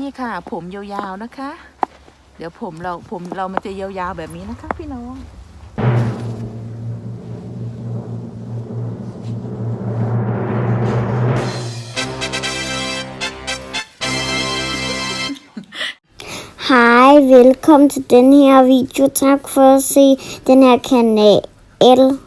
นี่ค่ะ ผมยาวๆนะคะ เดี๋ยวผมเราผมเรามันจะยาวๆแบบนี้นะคะ พี่น้อง Hej, velkommen til den her video. Tak for at se den her kanal.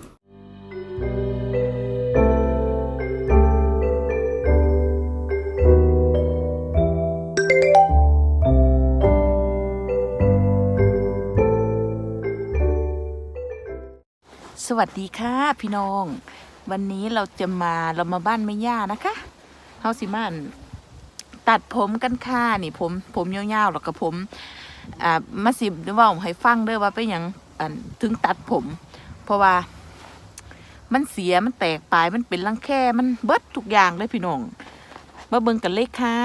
สวัสดีค่ะพี่น้อง วันนี้เราจะมาเรามาบ้านแม่ย่านะคะเฮาสิมันตัดผมกันค่ะนี่ผม ผมยาวๆแล้วก็ผมอ่ามาสิเว่าให้ฟังเด้อว่าเป็นหยังอันถึงตัดผม เพราะว่า มันเสียมันแตกปลายมันเป็นรังแคมันเบิดทุกอย่างเลยพี่น้องมาเบิ่งกันเลยค่ะ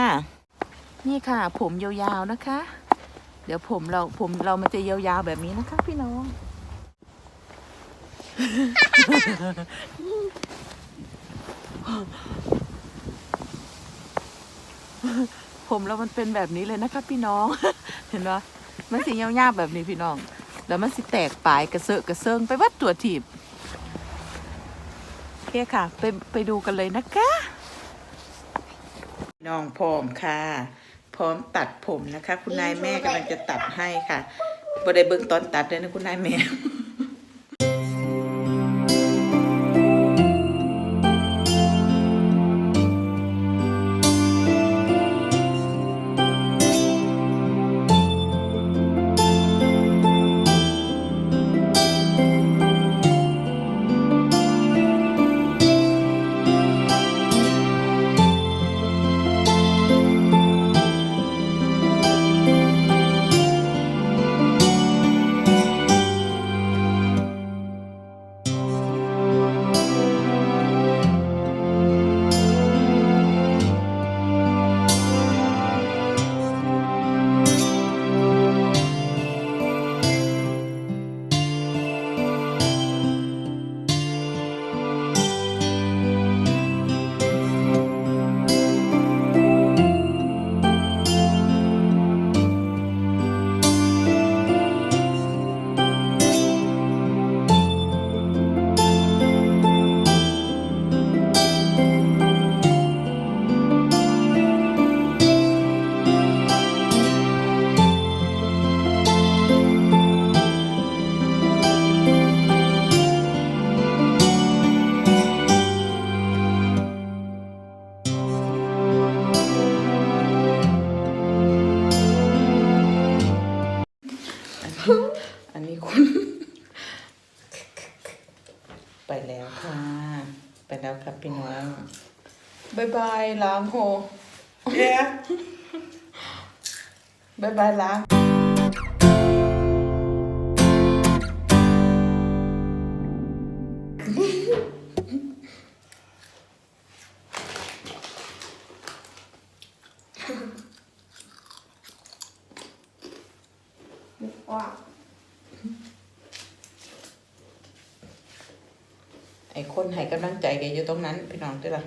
นี่ค่ะ ผมยาวๆนะคะ เดี๋ยวผมเราผมเรามันจะยาวๆแบบนี้นะคะ พี่น้อง ผมแล้วมันเป็นแบบนี้เลยนะคะพี่น้อง เห็นปะมันสิยาๆแบบนี้พี่น้อง แล้วมันสิแตกปลายกระเซาะกระเซิงไปวัดตัวถีบโอเคค่ะ ไปไปดูกันเลยนะคะน้องพร้อมค่ะ พร้อมตัดผมนะคะ คุณนายแม่กำลังจะตัดให้ค่ะบ่ได้เบิ่งตอนตัดเลยนะคุณนายแม่ พี่น้องบายบายล้างโหเย้บายบายล้าง คนให้กำลังใจแกอยู่ตรงนั้น พี่น้องด้วยล่ะ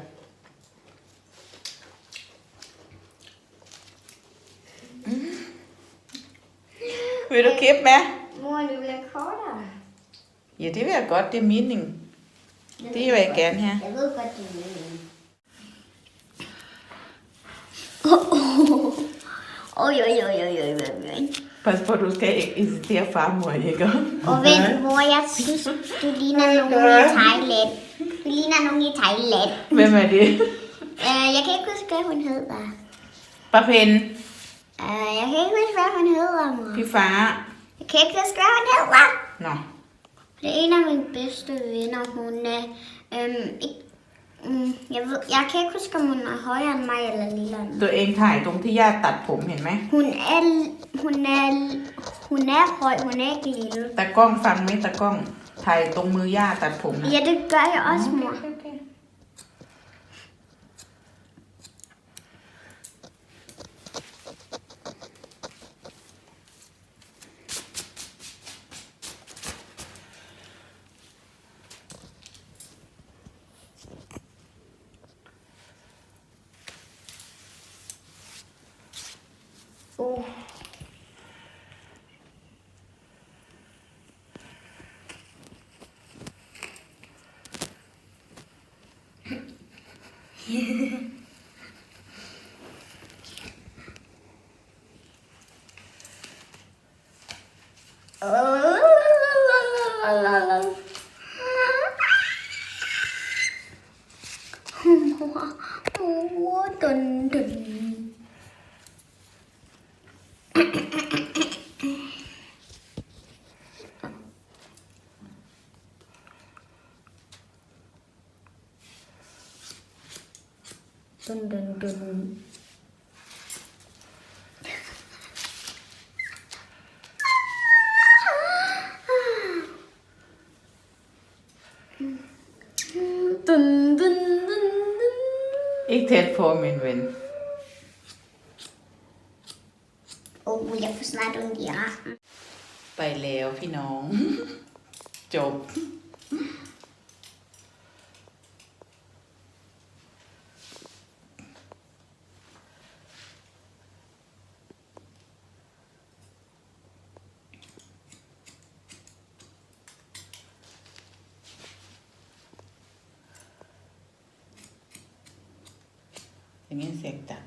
วิดีโอคลิปไหม Mor, du vil rekorder. อยู่ที่แบบก็ที่มีหนึ่งที่ไว้แกนฮะ Jeg ved godt, du mener. Oj, oj, oj, oj, oj, oj, oj. Pas på, du skal ikke insistere farmor, ikke? Og ved mor, jeg synes, du ligner nogen i Thailand. Du ligner nogen i Thailand. Hvem er det? Uh, jeg kan ikke huske, hvad hun hedder. Bare pæne. Uh, øh, jeg kan ikke huske, hvad hun hedder, mor. Din far. Jeg kan ikke huske, hvad hun hedder. Nå. No. Det er en af mine bedste venner. Hun er øhm, ikke mm, jeg, ved, jeg kan ikke huske, om hun er højere end mig eller lille end mig. ตัวเองถ่ายตรงที่ย่าตัดผมเห็นไหม Hun er, hun er, hun er høj, hun er ikke lille. ตากล้องฟังไหมตากล้องถ่ายตรงมือย่าตัดผมนะ Ja, det gør jeg også, mor. โอเค Oh. Dun, Dun, dun, dun. Dun, dun, dun, dun. Ik tæt på, min ven. Oh, jeg får snart ondt i armen. ไปแล้วพี่น้อง จบ อย่างนี้เสียงตัด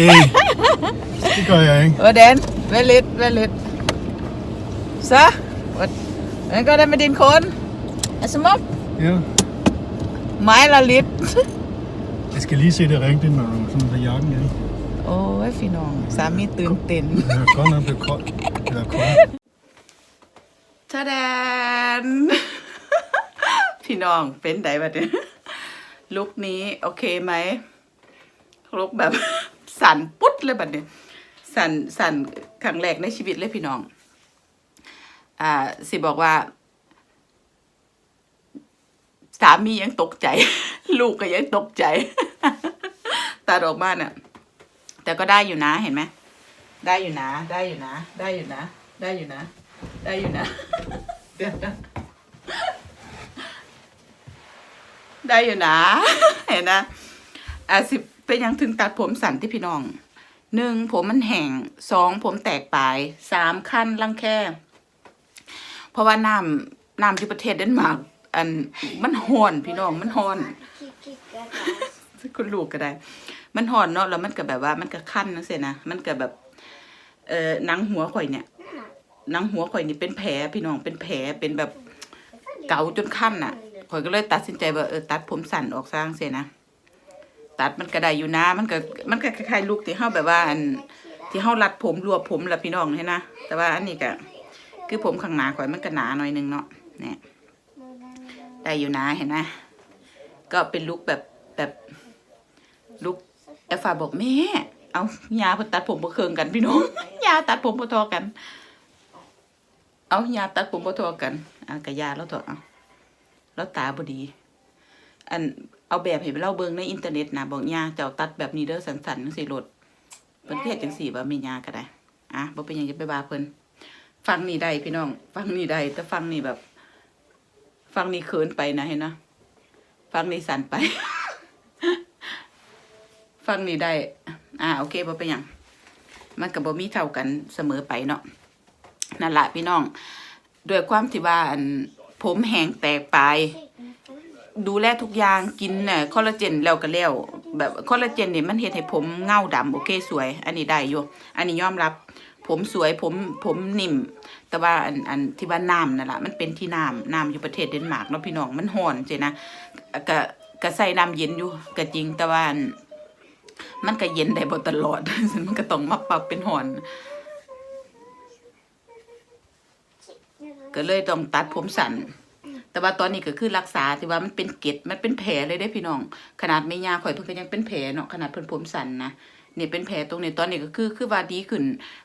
ไหม Nej, det gør jeg ikke. Hvordan? Vent lidt, vent lidt. Så. Hvordan går det med din kone? Er smuk? Ja. Mig eller lidt? Jeg skal lige se det rigtigt, når du sådan har jakken af. โอ้ยพี่น้องสามีตื่นเต้น Det er godt nok blevet koldt. Eller koldt. ทะแดน พี่น้องเป็นไดบัดเนี่ยลุกนี้โอเคไหมลุกแบบ สั่นปุ๊ดเลยบัดเนี่ยสั่นสั่นครั้งแรกในชีวิตเลยพี่น้อง อ่า สิบอกว่า สามียังตกใจ ลูกก็ยังตกใจตาดออกมาเนี่ยแต่ก็ได้อยู่นะเห็นไหมได้อยู่นะ ได้อยู่นะ ได้อยู่นะ ได้อยู่นะ ได้อยู่นะเดี๋ยวนะได้อยู่นะ เห็นนะอะสิบ เป็นยังถึงตัดผมสั้นที่พี่น้องหนึ่งผมมันแห้งสองผมแตกปลายสามขั้นลังแค่เพราะว่าน้ำน้ำที่ประเทศเดนมาร์กอันมันฮ้อนพี่น้องมันฮ้อนคุณลูกก็ได้ มันห่อนเนาะแล้วมันก็แบบว่ามันก็คั้นนั่นสินะมันก็แบบ เอ่อหนังหัวข่อยเนี่ยหนังหัวข่อยนี่เป็นแผลพี่น้องเป็นแผลเป็นแบบเกาจนคั้นอะข่อยก็เลยตัดสินใจว่าเออตัดผมสั้นออกซะจั่งสินะ ตัดมันก็ได้อยู่นะ มันก็มันก็คล้ายๆลูกที่เฮาแบบว่าอันที่เฮารัดผมรวบผมละพี่น้องเห็นนะแต่ว่าอันนี้ก็คือผมข้างหน้าข่อยมันก็หนาหน่อยนึงเนาะเนี่ยได้อยู่นะเห็นนะก็เป็นลุกแบบแบบลุกแอฟฟาบอกแม่เอายาเพิ่นตัดผมบ่เคืองกันพี่น้องยาตัดผมบ่ทอกัน เอายาตัดผมบ่ทอกันอะกะยาแล้วเถอะเอาแล้วตาบ่ดี อัน เอาแบบให้เราเบิงในอินเทอร์เน็ตนะบอกยาเจ้าตัดแบบนี้เด้อสันๆจังซี่โลดเพิ่นเฮ็ดจังซี่ว่ามียาก็ได้อะบ่เป็นยังจะไปว่าเพิ่นฟังนี่ได้พี่น้อง ฟังนี่ได้แต่ฟังนี่แบบ ฟังนี่เขินไปนะเห็นนะฟังนี่สันไป ฟังนี่ได้ อ่าโอเคบ่เป็นยังมันก็บบ่มีเท่ากันเสมอไปเนาะนั่นละพี่น้องด้วยความที่ว่าอันผมแห้งแตกไป ดูแลทุกอย่างกินน่ะคอลลาเจนแล้วก็แล้วแบบคอลลาเจนนี่มันเฮ็ดให้ผมเงาดำโอเคสวย อันนี้ได้อยู่อันนี้ยอมรับ ผมสวยผมผมนิ่ม แต่ว่าอันอันที่ว่าน้ำนั่นแหละมันเป็นที่น้ำน้ำอยู่ประเทศเดนมาร์กเนาะพี่น้องมันห่อนเจนะก็ก็ใส่น้ำเย็นอยู่ก็จริงแต่ว่ามันก็เย็นได้บ่ตลอดมันก็ต้องมาปรับเป็นหอนก็เลยต้องตัดผมสั้น แต่ว่าตอนนี้ก็คือรักษาที่ว่ามันเป็นเกล็ดมันเป็นแผลเลยได้พี่น้อง ขนาดไม่ยาข่อยเพิ่นก็ยังเป็นแผลเนาะขนาดเพิ่นผมสันนะเนี่ยเป็นแผลตรงนี้ตอนนี้ก็คือคือว่าดีขึ้น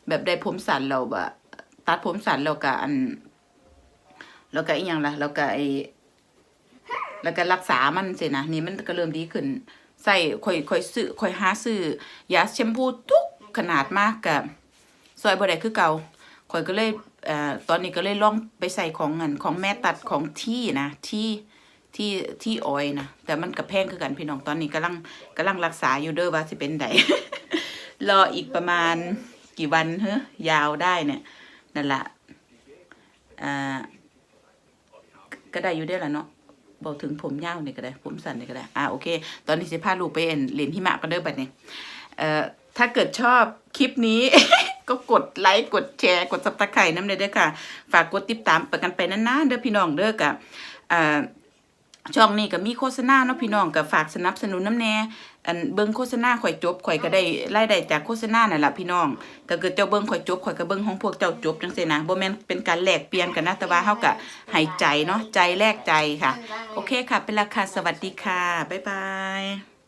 แบบได้ผมสันแล้วแบบตัดผมสันแล้วก็อันแล้วก็อีหยังละแล้วก็ไอแล้วก็รักษามันสินะนี่มันก็เริ่มดีขึ้น ใส่ข่อยข่อยซื้อข่อยหาซื้อยาแชมพูทุกขนาดมากกับซอยบ่ได้คือเก่าข่อยก็เลย อตอนนี้ก็เลยลองไปใส่ของเงินของแม่ตัดของที่นะที่ที่ที่ออยนะแต่มันก็แพงคือกันพี่น้องตอนนี้กำลังกำลังรักษาอยู่เด้อว่าสิเป็นไดรออีกประมาณกี่วันเฮ้ยาวได้เนี่ยนั่นแหละอ่าก็ได้อยู่ได้อละเนาะบอกถึงผมยาวนี่ก็ได้ ผมสั้นนี่ก็ได้ อ่าโอเค ตอนนี้สิพาลูกไปเอ็นเหรียญหิมะกันเด้อบัดนี้เอ่อถ้าเกิดชอบคลิปนี้ ก็กดไลค์กดแชร์กดซับสไครต์น้ำเด้อเด้อค่ะ ฝากกดติดตามไปกันไปนานๆเด้อพี่น้องเด้อกับอ่าช่องนี้ก็มีโฆษณาเนาะพี่น้องก็ฝากสนับสนุนน้ำแน่อันเบิ่งโฆษณาข่อยจบข่อยก็ได้รายได้จากโฆษณานั่นแหละพี่น้องถ้าเกิดเจ้าเบิ่งข่อยจบข่อยก็เบิ่งของพวกเจ้าจบจังซี่นะบ่แม่นเป็นการแลกเปลี่ยนกันนะแต่ว่าเฮาก็ให้ใจเนาะใจแลกใจค่ะ โอเคค่ะ เป็นราคาสวัสดีค่ะ บ๊ายบาย